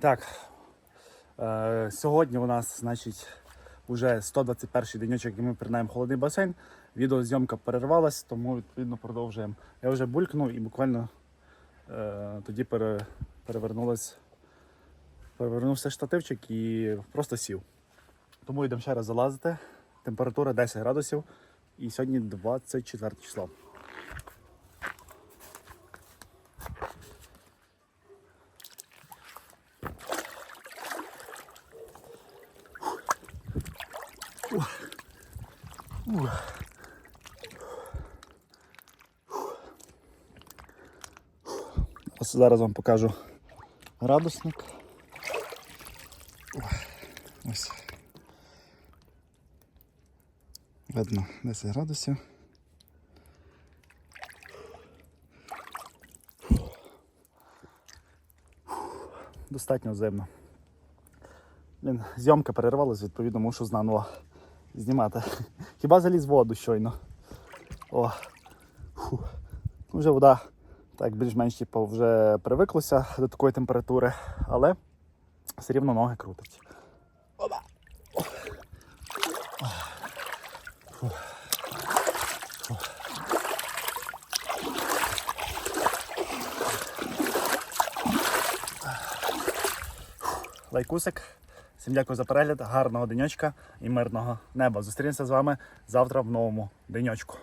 Так, е, сьогодні у нас, значить, вже 121 денечок, і ми принаємо холодний басейн. Відеозйомка перервалась, тому відповідно продовжуємо. Я вже булькнув і буквально е, тоді перевернувся штативчик і просто сів. Тому йдемо ще раз залазити. Температура 10 градусів. І сьогодні 24 число. Ось зараз вам покажу градусник. Ось. Видно 10 градусів. Достатньо зимно. Зйомка перервалась, відповідно, мушу знаново знімати. Хіба заліз в воду щойно. О. Фу. Ну, Вже вода так більш-менш типу, вже привиклося до такої температури, але все рівно ноги крутить. Опа. Фу. Фу. Лайкусик. Всім дякую за перегляд, гарного денечка і мирного неба. Зустрінемося з вами завтра в новому денечку.